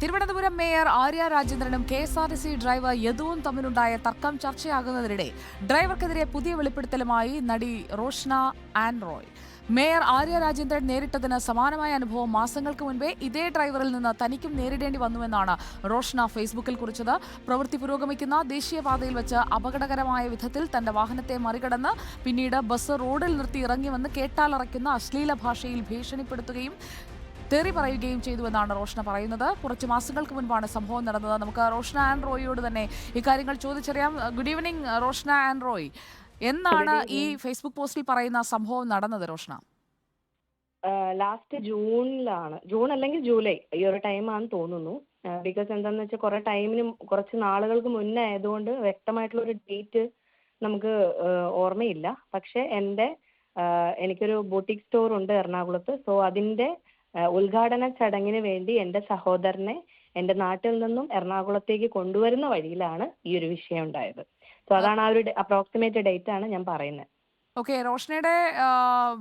Thiruvananthapuram mayor Arya രാജേന്ദ്രനും K S R T C driver യദുവും തമ്മിലുണ്ടായ തർക്കം ചർച്ചയാകുന്നതിനിടെ ഡ്രൈവർക്കെതിരെ പുതിയ വെളിപ്പെടുത്തലുമായി നടി റോഷ്ന ആൻഡ്രോയ് മേയർ ആര്യ രാജേന്ദ്രൻ നേരിട്ടതിന് സമാനമായ അനുഭവം മാസങ്ങൾക്ക് മുൻപേ ഇതേ ഡ്രൈവറിൽ നിന്ന് തനിക്കും നേരിടേണ്ടി വന്നുവെന്നാണ് റോഷ്ന ഫേസ്ബുക്കിൽ കുറിച്ചത്. പ്രവൃത്തി പുരോഗമിക്കുന്ന ദേശീയപാതയിൽ വെച്ച് അപകടകരമായ വിധത്തിൽ തന്റെ വാഹനത്തെ മറികടന്ന് പിന്നീട് ബസ് റോഡിൽ നിർത്തി ഇറങ്ങിവന്ന് കേട്ടാലറയ്ക്കുന്ന അശ്ലീല ഭാഷയിൽ ഭീഷണിപ്പെടുത്തുകയും തെറി പറയുകയും ചെയ്തുവെന്നാണ് റോഷന പറയുന്നത്. കുറച്ച് മാസങ്ങൾക്ക് മുൻപാണ് സംഭവം നടന്നത്. നമുക്ക് റോഷന ആൻഡ് റോയിയോട് തന്നെ ഇക്കാര്യങ്ങൾ ചോദിച്ചറിയാം. Good evening Roshna and Roy. എന്നാണ് ഈ ഫേസ്ബുക്ക് പോസ്റ്റിൽ പറയുന്ന സംഭവം നടന്നത് റോഷന? ലാസ്റ്റ് ജൂണിലാണ്. ജൂൺ അല്ലെങ്കിൽ ജൂലൈ ഈ ഒരു ടൈമാണെന്ന് തോന്നുന്നു. ബിക്കോസ് എന്താണെന്ന് വെച്ചാൽ കുറേ ടൈമിന് കുറച്ച് നാളുകൾക്ക് മുന്നേ ആയതുകൊണ്ട് വ്യക്തമായിട്ടുള്ള ഒരു ഡേറ്റ് നമുക്ക് ഓർമ്മയില്ല. പക്ഷേ എന്റെ എനിക്കൊരു ബൂട്ടിക് സ്റ്റോർ ഉണ്ട് എറണാകുളത്ത്. സോ അതിന്റെ ഉദ്ഘാടന ചടങ്ങിന് വേണ്ടി എന്റെ സഹോദരനെ എന്റെ നാട്ടിൽ നിന്നും എറണാകുളത്തേക്ക് കൊണ്ടുവരുന്ന വഴിയിലാണ് ഈ ഒരു വിഷയം ഉണ്ടായത്. സോ അതാണ് ആ ഒരു അപ്രോക്സിമേറ്റ് ഡേറ്റ് ആണ് ഞാൻ പറയുന്നത്. ഓക്കെ റോഷനയുടെ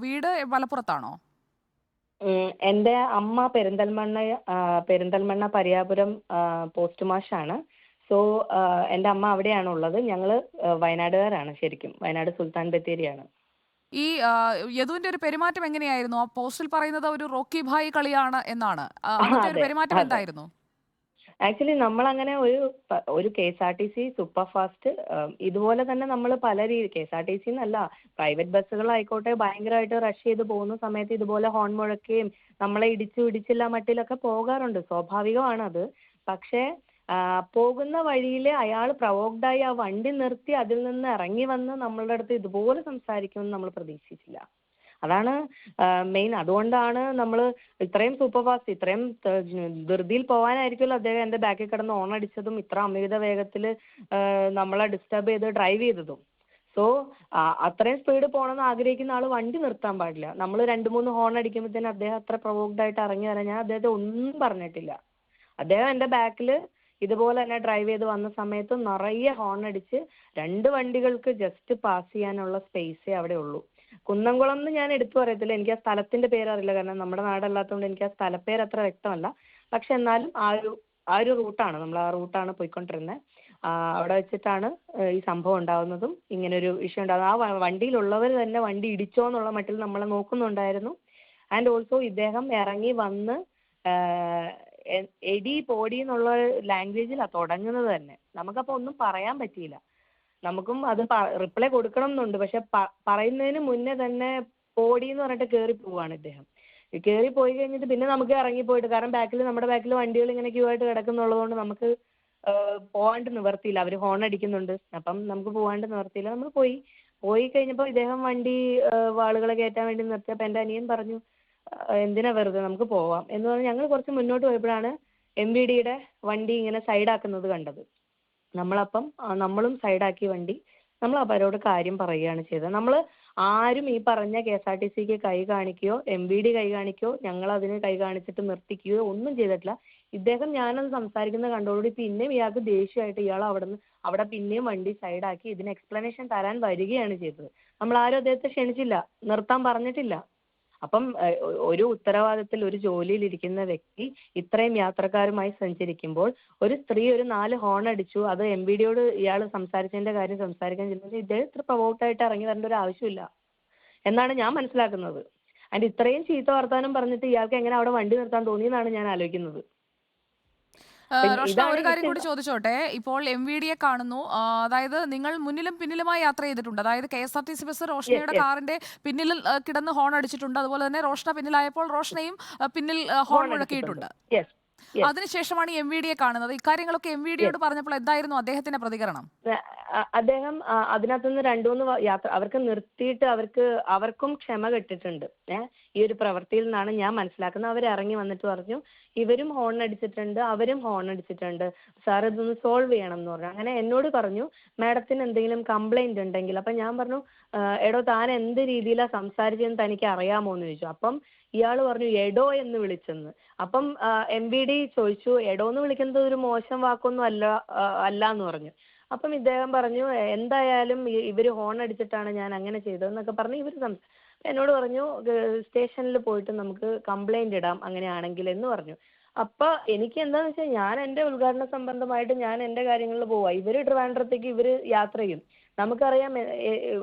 വീട് മലപ്പുറത്താണോ? എന്റെ എന്റെ അമ്മ പെരിന്തൽമണ്ണ പെരിന്തൽമണ്ണ പരിയാപുരം പോസ്റ്റ് മാഷാണ് സോ എന്റെ എന്റെ അമ്മ അവിടെയാണ് ഉള്ളത് ഞങ്ങൾ വയനാടുകാരാണ് ശരിക്കും. വയനാട് സുൽത്താൻ ബത്തേരിയാണ്. ഈ യദുവിന്റെ ഒരു പെരുമാറ്റം എങ്ങനെയായിരുന്നു? ആ പോസ്റ്റിൽ പറയുന്നത് ഒരു റോക്കി ഭായ് കളിയാണ് എന്നാണ്. അങ്ങനത്തെ ഒരു പെരുമാറ്റം എന്തായിരുന്നു? ആക്ച്വലി നമ്മൾ അങ്ങനെ ഒരു ഒരു K S R T C super fast ഇതുപോലെ തന്നെ നമ്മൾ പല രീതി K S R T C എന്നല്ല പ്രൈവറ്റ് ബസ്സുകളായിക്കോട്ടെ ഭയങ്കരമായിട്ട് റഷ് ചെയ്ത് പോകുന്ന സമയത്ത് ഇതുപോലെ ഹോൺ മുഴക്കുകയും നമ്മളെ ഇടിച്ചു ഇടിച്ചില്ല മട്ടിലൊക്കെ പോകാറുണ്ട്. സ്വാഭാവികമാണത്. പക്ഷേ പോകുന്ന വഴിയിൽ അയാൾ പ്രവോക്ഡായി ആ വണ്ടി നിർത്തി അതിൽ നിന്ന് ഇറങ്ങി വന്ന് നമ്മളുടെ അടുത്ത് ഇതുപോലെ സംസാരിക്കുമെന്ന് നമ്മൾ പ്രതീക്ഷിച്ചില്ല. അതാണ് മെയിൻ അതുകൊണ്ടാണ് നമ്മൾ ഇത്രയും സൂപ്പർ ഫാസ്റ്റ് ഇത്രയും ധൃതിയിൽ പോകാനായിരിക്കുമല്ലോ അദ്ദേഹം എന്റെ ബാക്കിൽ കിടന്ന് ഓൺ അടിച്ചതും ഇത്ര അമിത വേഗത്തിൽ നമ്മളെ ഡിസ്റ്റർബ് ചെയ്ത് ഡ്രൈവ് ചെയ്തതും. സോ അത്രയും സ്പീഡ് പോകണമെന്ന് ആഗ്രഹിക്കുന്ന ആൾ വണ്ടി നിർത്താൻ പാടില്ല. നമ്മൾ രണ്ട് മൂന്ന് ഹോൺ അടിക്കുമ്പോഴത്തേനും അദ്ദേഹം അത്ര പ്രൊവോക്ഡ് ആയിട്ട് ഇറങ്ങി വരാൻ ഞാൻ അദ്ദേഹത്തെ ഒന്നും പറഞ്ഞിട്ടില്ല. അദ്ദേഹം എന്റെ ബാക്കിൽ ഇതുപോലെ തന്നെ ഡ്രൈവ് ചെയ്ത് വന്ന സമയത്ത് നിറയെ ഹോൺ അടിച്ച് രണ്ട് വണ്ടികൾക്ക് ജസ്റ്റ് പാസ് ചെയ്യാനുള്ള സ്പേസേ അവിടെ ഉള്ളൂ. കുന്നംകുളം എന്ന് ഞാൻ എടുത്തു പറയത്തില്ല. എനിക്ക് ആ സ്ഥലത്തിന്റെ പേര് അറിയില്ല. കാരണം നമ്മുടെ നാടല്ലാത്തതുകൊണ്ട് എനിക്ക് ആ സ്ഥലപ്പേര് അത്ര വ്യക്തമല്ല. പക്ഷെ എന്നാലും ആ ഒരു ആ ഒരു റൂട്ടാണ് നമ്മൾ ആ റൂട്ടാണ് പോയിക്കൊണ്ടിരുന്നത് അവിടെ വെച്ചിട്ടാണ് ഈ സംഭവം ഉണ്ടാകുന്നതും ഇങ്ങനെ ഒരു വിഷയം ഉണ്ടാകുന്നത് ആ വണ്ടിയിലുള്ളവർ തന്നെ വണ്ടി ഇടിച്ചോ എന്നുള്ള മട്ടിൽ നമ്മളെ നോക്കുന്നുണ്ടായിരുന്നു. ആൻഡ് ഓൾസോ ഇദ്ദേഹം ഇറങ്ങി വന്ന് എടി പോടി എന്നുള്ള ലാംഗ്വേജിലാണ് തുടങ്ങുന്നത് തന്നെ. നമുക്കപ്പോൾ ഒന്നും പറയാൻ പറ്റിയില്ല. നമുക്കും അത് റിപ്ലൈ കൊടുക്കണം എന്നുണ്ട് പക്ഷെ പറയുന്നതിന് മുന്നേ തന്നെ പോടി എന്ന് പറഞ്ഞിട്ട് കയറി പോവാണ് ഇദ്ദേഹം. കയറി പോയി കഴിഞ്ഞിട്ട് പിന്നെ നമുക്ക് ഇറങ്ങി പോയിട്ട് കാരണം ബാക്കിൽ നമ്മുടെ ബാക്കിൽ വണ്ടികൾ ഇങ്ങനെ ക്യൂ ആയിട്ട് കിടക്കുന്നുള്ളത് കൊണ്ട് നമുക്ക് പോകാണ്ട് നിവർത്തിയില്ല. അവർ ഹോൺ അടിക്കുന്നുണ്ട്. അപ്പം നമുക്ക് പോകാണ്ട് നിവർത്തിയില്ല. നമ്മൾ പോയി. പോയി കഴിഞ്ഞപ്പോൾ ഇദ്ദേഹം വണ്ടി വാളുകളെ കയറ്റാൻ വേണ്ടി നിർത്തിയപ്പോൾ എന്റെ അനിയൻ പറഞ്ഞു എന്തിനാ വെറുതെ നമുക്ക് പോവാം? എന്ന് പറഞ്ഞ് ഞങ്ങൾ കുറച്ച് മുന്നോട്ട് പോയപ്പോഴാണ് എം വി ഡിയുടെ വണ്ടി ഇങ്ങനെ സൈഡ് സൈഡാക്കുന്നത് കണ്ടത്. നമ്മളപ്പം അപ്പം നമ്മളും ആക്കി വണ്ടി നമ്മൾ അവരോട് കാര്യം പറയുകയാണ് ചെയ്തത്. നമ്മൾ ആരും ഈ പറഞ്ഞ കെ എസ് ആർ ടി സിക്ക് കൈ കാണിക്കുകയോ എം വി ഡി കൈ കാണിക്കുകയോ ഞങ്ങൾ അതിന് കൈ കാണിച്ചിട്ട് നിർത്തിക്കുകയോ ഒന്നും ചെയ്തിട്ടില്ല. ഇദ്ദേഹം ഞാനത് സംസാരിക്കുന്നത് കണ്ടോടുകൂടി പിന്നെയും ഇയാൾക്ക് ദേഷ്യമായിട്ട് ഇയാൾ അവിടെ നിന്ന് അവിടെ പിന്നെയും വണ്ടി സൈഡാക്കി ഇതിന് എക്സ്പ്ലനേഷൻ തരാൻ വരികയാണ് ചെയ്തത്. നമ്മൾ ആരും അദ്ദേഹത്തെ ക്ഷണിച്ചില്ല നിർത്താൻ പറഞ്ഞിട്ടില്ല. അപ്പം ഒരു ഉത്തരവാദിത്തത്തിൽ ഒരു ജോലിയിൽ ഇരിക്കുന്ന വ്യക്തി ഇത്രയും യാത്രക്കാരുമായി സഞ്ചരിക്കുമ്പോൾ ഒരു സ്ത്രീ ഒരു നാല് ഹോൺ അടിച്ചു അത് എം ബി ഡിയോട് ഇയാൾ സംസാരിച്ചതിന്റെ കാര്യം സംസാരിക്കാൻ ചെല്ലുമ്പോൾ ഇദ്ദേഹം ഇത്ര പ്രൊവോക്ഡ് ആയിട്ട് ഇറങ്ങി വരേണ്ട ഒരു ആവശ്യമില്ല. എന്നാണ് ഞാൻ മനസ്സിലാക്കുന്നത്. അതിന്റെ ഇത്രയും ചീത്ത വർത്താനം പറഞ്ഞിട്ട് ഇയാൾക്ക് എങ്ങനെ അവിടെ വണ്ടി നിർത്താൻ തോന്നിയെന്നാണ് ഞാൻ ആലോചിക്കുന്നത്. റോഷ്ന ഒരു കാര്യം കൂടി ചോദിച്ചോട്ടെ. ഇപ്പോൾ എം വി ഡിയെ കാണുന്നു. അതായത് നിങ്ങൾ മുന്നിലും പിന്നിലുമായി യാത്ര ചെയ്തിട്ടുണ്ട്. അതായത് K S R T C bus റോഷ്നയുടെ കാറിന്റെ പിന്നിൽ കിടന്ന് ഹോൺ അടിച്ചിട്ടുണ്ട്. അതുപോലെ തന്നെ റോഷ്ന പിന്നിലായപ്പോൾ റോഷ്നയും പിന്നിൽ ഹോൺ മുഴക്കിയിട്ടുണ്ട്. അതിനുശേഷമാണ് എം വി ഡിയെ കാണുന്നത്. ഇക്കാര്യങ്ങളൊക്കെ എം വി ഡിയോട് പറഞ്ഞപ്പോൾ എന്തായിരുന്നു അദ്ദേഹത്തിന്റെ പ്രതികരണം? അദ്ദേഹം അതിനകത്തുനിന്ന് രണ്ടു മൂന്ന് യാത്ര അവർക്ക് നിർത്തിയിട്ട് അവർക്ക് അവർക്കും ക്ഷമ കെട്ടിട്ടുണ്ട്. ഏഹ് ഈ ഒരു പ്രവൃത്തിയിൽ നിന്നാണ് ഞാൻ മനസ്സിലാക്കുന്നത്. അവർ ഇറങ്ങി വന്നിട്ട് പറഞ്ഞു ഇവരും ഹോൺ അടിച്ചിട്ടുണ്ട് അവരും ഹോൺ അടിച്ചിട്ടുണ്ട്. സാർ ഇതൊന്ന് സോൾവ് ചെയ്യണം എന്ന് പറഞ്ഞു. അങ്ങനെ എന്നോട് പറഞ്ഞു മാഡത്തിന് എന്തെങ്കിലും കംപ്ലൈന്റ് ഉണ്ടെങ്കിൽ അപ്പൊ ഞാൻ പറഞ്ഞു "ആ, എടോ താൻ എന്ത് രീതിയിലാണ് സംസാരിച്ചതെന്ന് തനിക്ക് അറിയാമോ? എന്ന് ചോദിച്ചു. അപ്പം ഇയാൾ പറഞ്ഞു എടോ എന്ന് വിളിച്ചെന്ന്. അപ്പം എം വി ഡി ചോദിച്ചു എടോ എന്ന് വിളിക്കുന്നത് ഒരു മോശം വാക്കൊന്നും അല്ല അല്ല എന്ന് പറഞ്ഞു. അപ്പം ഇദ്ദേഹം പറഞ്ഞു എന്തായാലും ഇവർ ഹോൺ അടിച്ചിട്ടാണ് ഞാൻ അങ്ങനെ ചെയ്തതെന്നൊക്കെ പറഞ്ഞ് ഇവർ എന്നോട് പറഞ്ഞു സ്റ്റേഷനിൽ പോയിട്ട് നമുക്ക് കംപ്ലൈന്റ് ഇടാം അങ്ങനെയാണെങ്കിൽ എന്ന് പറഞ്ഞു. അപ്പൊ എനിക്ക് എന്താന്ന് വെച്ചാൽ ഞാൻ എന്റെ ഉദ്ഘാടന സംബന്ധമായിട്ട് ഞാൻ എന്റെ കാര്യങ്ങളിൽ പോവാ. ഇവർ ട്രിവാൻഡ്രത്തേക്ക് ഇവർ യാത്ര ചെയ്യും. നമുക്കറിയാം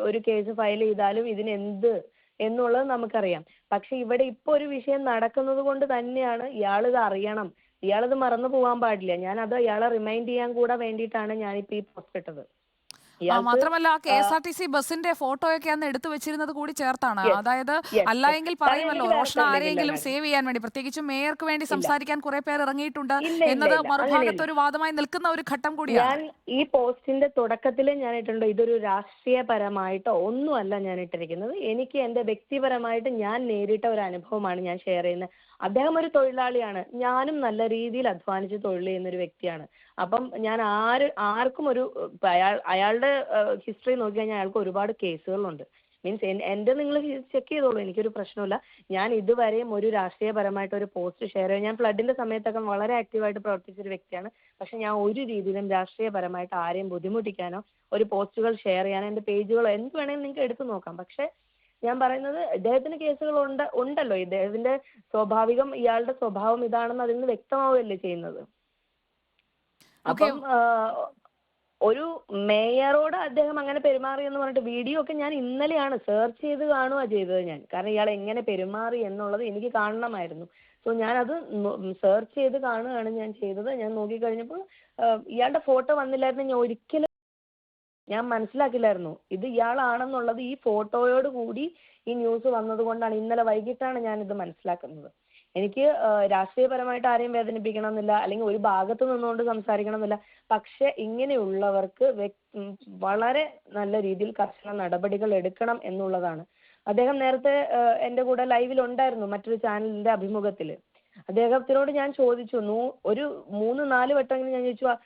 ഒരു കേസ് ഫയൽ ചെയ്താലും ഇതിന് എന്ത് എന്നുള്ളത് നമുക്കറിയാം. പക്ഷെ ഇവിടെ ഇപ്പൊ ഒരു വിഷയം നടക്കുന്നത് കൊണ്ട് തന്നെയാണ് ഇയാളിത് അറിയണം. ഇയാളിത് മറന്നു പോകാൻ പാടില്ല. ഞാൻ അത് ഇയാളെ റിമൈൻഡ് ചെയ്യാൻ കൂടെ വേണ്ടിയിട്ടാണ് ഞാനിപ്പോൾ ഈ പോസ്റ്റ് ഇട്ടത്. ആ, മാത്രമല്ല ആ K S R T C ബസിന്റെ ഫോട്ടോയൊക്കെ അന്ന് എടുത്തു വെച്ചിരുന്നത് കൂടി ചേർത്താണ്. Yes. അതായത് Yes, അല്ല എങ്കിൽ പറയുമല്ലോ വേറെ റോഷന ആരെയെങ്കിലും സേവ് ചെയ്യാൻ വേണ്ടി പ്രത്യേകിച്ചും മേയർക്ക് വേണ്ടി സംസാരിക്കാൻ കുറെ പേർ ഇറങ്ങിയിട്ടുണ്ട് ഇല്ല, ഇല്ല, എന്നത് ഇല്ല. മറുഭാഗത്ത് അങ്ങനെയില്ല. ഒരു വാദമായി നിൽക്കുന്ന ഒരു ഘട്ടം കൂടിയാണ്. ഞാൻ ഈ പോസ്റ്റിന്റെ തുടക്കത്തിൽ ഞാൻ ഇട്ടുണ്ട് ഇതൊരു രാഷ്ട്രീയപരമായിട്ടോ ഒന്നുമല്ല ഞാൻ ഇട്ടിരിക്കുന്നത്. എനിക്ക് എന്റെ വ്യക്തിപരമായിട്ട് ഞാൻ നേരിട്ട ഒരു അനുഭവമാണ് ഞാൻ ഷെയർ ചെയ്യുന്നത്. അദ്ദേഹം ഒരു തൊഴിലാളിയാണ്. ഞാനും നല്ല രീതിയിൽ അധ്വാനിച്ച് തൊഴിൽ ചെയ്യുന്ന ഒരു വ്യക്തിയാണ്. അപ്പം ഞാൻ ആര് ആർക്കും ഒരു ഇപ്പൊ അയാൾ അയാളുടെ ഹിസ്റ്ററി നോക്കി കഴിഞ്ഞാൽ അയാൾക്ക് ഒരുപാട് കേസുകളുണ്ട് മീൻസ് എന്റെ നിങ്ങൾ ചെക്ക് ചെയ്തോളൂ എനിക്കൊരു പ്രശ്നമില്ല ഞാൻ ഇതുവരെയും ഒരു രാഷ്ട്രീയപരമായിട്ട് ഒരു പോസ്റ്റ് ഷെയർ ചെയ്യും ഞാൻ ഫ്ലഡിന്റെ സമയത്തൊക്കെ വളരെ ആക്റ്റീവായിട്ട് പ്രവർത്തിച്ച ഒരു വ്യക്തിയാണ്. പക്ഷെ ഞാൻ ഒരു രീതിയിലും രാഷ്ട്രീയപരമായിട്ട് ആരെയും ബുദ്ധിമുട്ടിക്കാനോ ഒരു പോസ്റ്റുകൾ ഷെയർ ചെയ്യാനോ എന്റെ പേജുകളോ എന്ത് വേണമെങ്കിലും നിങ്ങൾക്ക് എടുത്തു നോക്കാം. പക്ഷെ ഞാൻ പറയുന്നത് ഇദ്ദേഹത്തിന് കേസുകൾ ഉണ്ട് ഉണ്ടല്ലോ. ഇദ്ദേഹത്തിന്റെ സ്വാഭാവികം ഇയാളുടെ സ്വഭാവം ഇതാണെന്ന് അതിൽ നിന്ന് വ്യക്തമാവുകയല്ലേ ചെയ്യുന്നത്. അപ്പം ഒരു മേയറോട് അദ്ദേഹം അങ്ങനെ പെരുമാറി എന്ന് പറഞ്ഞിട്ട് വീഡിയോ ഒക്കെ ഞാൻ ഇന്നലെയാണ് സെർച്ച് ചെയ്ത് കാണുക ചെയ്തത് ഞാൻ. കാരണം ഇയാൾ എങ്ങനെ പെരുമാറി എന്നുള്ളത് എനിക്ക് കാണണമായിരുന്നു. സോ ഞാനത് സെർച്ച് ചെയ്ത് കാണുകയാണ് ഞാൻ ചെയ്തത്. ഞാൻ നോക്കി കഴിഞ്ഞപ്പോൾ ഇയാളുടെ ഫോട്ടോ വന്നില്ലായിരുന്നു. ഞാൻ ഒരിക്കലും ഞാൻ മനസ്സിലാക്കില്ലായിരുന്നു. ഇത് ഇയാളാണെന്നുള്ളത് ഈ ഫോട്ടോയോട് കൂടി ഈ ന്യൂസ് വന്നത് കൊണ്ടാണ് ഇന്നലെ വൈകിട്ടാണ് ഞാൻ ഇത് മനസ്സിലാക്കുന്നത്. എനിക്ക് രാഷ്ട്രീയപരമായിട്ട് ആരെയും വേദനിപ്പിക്കണം എന്നില്ല അല്ലെങ്കിൽ ഒരു ഭാഗത്ത് നിന്നുകൊണ്ട് സംസാരിക്കണമെന്നില്ല. പക്ഷെ ഇങ്ങനെയുള്ളവർക്ക് വളരെ നല്ല രീതിയിൽ കർശന നടപടികൾ എടുക്കണം എന്നുള്ളതാണ്. അദ്ദേഹം നേരത്തെ ആ, എന്റെ കൂടെ ലൈവിൽ ഉണ്ടായിരുന്നു മറ്റൊരു ചാനലിന്റെ അഭിമുഖത്തിൽ അദ്ദേഹത്തിനോട് ഞാൻ ചോദിച്ചു നൂ- ഒരു മൂന്ന് നാല് വട്ടമെങ്കിലും ഞാൻ ചോദിച്ചു "ആ,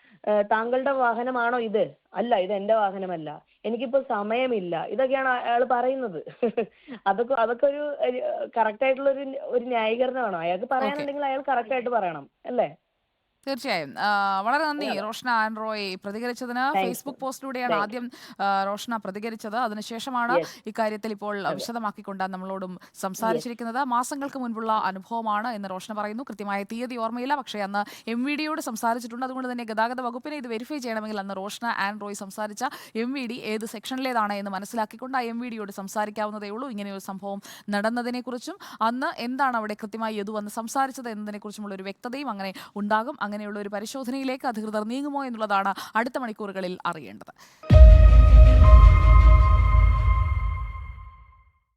താങ്കളുടെ വാഹനമാണോ ഇത്? അല്ല ഇത് എന്റെ വാഹനമല്ല. എനിക്കിപ്പോ സമയമില്ല. ഇതൊക്കെയാണ് അയാൾ പറയുന്നത്. അതൊക്കെ അതൊക്കെ ഒരു കറക്റ്റ് ആയിട്ടുള്ള ഒരു ഒരു ന്യായീകരണമാണോ. അയാൾക്ക് പറയാനുണ്ടെങ്കിൽ അയാൾ കറക്റ്റ് ആയിട്ട് പറയണം അല്ലേ? തീർച്ചയായും. വളരെ നന്ദി റോഷന ആൻഡ്രോയ് പ്രതികരിച്ചതിന്. ഫേസ്ബുക്ക് പോസ്റ്റിലൂടെയാണ് ആദ്യം റോഷ്ന പ്രതികരിച്ചത്. അതിനുശേഷമാണ്. ഇക്കാര്യത്തിൽ ഇപ്പോൾ വിശദമാക്കിക്കൊണ്ട് നമ്മളോടും സംസാരിച്ചിരിക്കുന്നത്. മാസങ്ങൾക്ക് മുൻപുള്ള അനുഭവമാണ് എന്ന് റോഷന പറയുന്നു. കൃത്യമായ തീയതി ഓർമ്മയില്ല. പക്ഷേ അന്ന് എം വി ഡിയോട് സംസാരിച്ചിട്ടുണ്ട്. അതുകൊണ്ട് തന്നെ ഗതാഗത വകുപ്പിനെ ഇത് വെരിഫൈ ചെയ്യണമെങ്കിൽ അന്ന് റോഷന ആൻഡ്രോയ് സംസാരിച്ച എം വി ഡി ഏത് സെക്ഷനിലേതാണ് എന്ന് മനസ്സിലാക്കിക്കൊണ്ട് ആ എം വി ഡിയോട് സംസാരിക്കാവുന്നതേ ഉള്ളൂ. ഇങ്ങനെയൊരു സംഭവം നടന്നതിനെക്കുറിച്ചും അന്ന് എന്താണ് അവിടെ കൃത്യമായി യദു വന്ന് സംസാരിച്ചത് എന്നതിനെക്കുറിച്ചുമുള്ള ഒരു വ്യക്തതയും അങ്ങനെ ഉണ്ടാകും. അങ്ങനെയുള്ള ഒരു പരിശോധനയിലേക്ക് അധികൃതർ നീങ്ങുമോ എന്നുള്ളതാണ് അടുത്ത മണിക്കൂറുകളിൽ അറിയേണ്ടത്.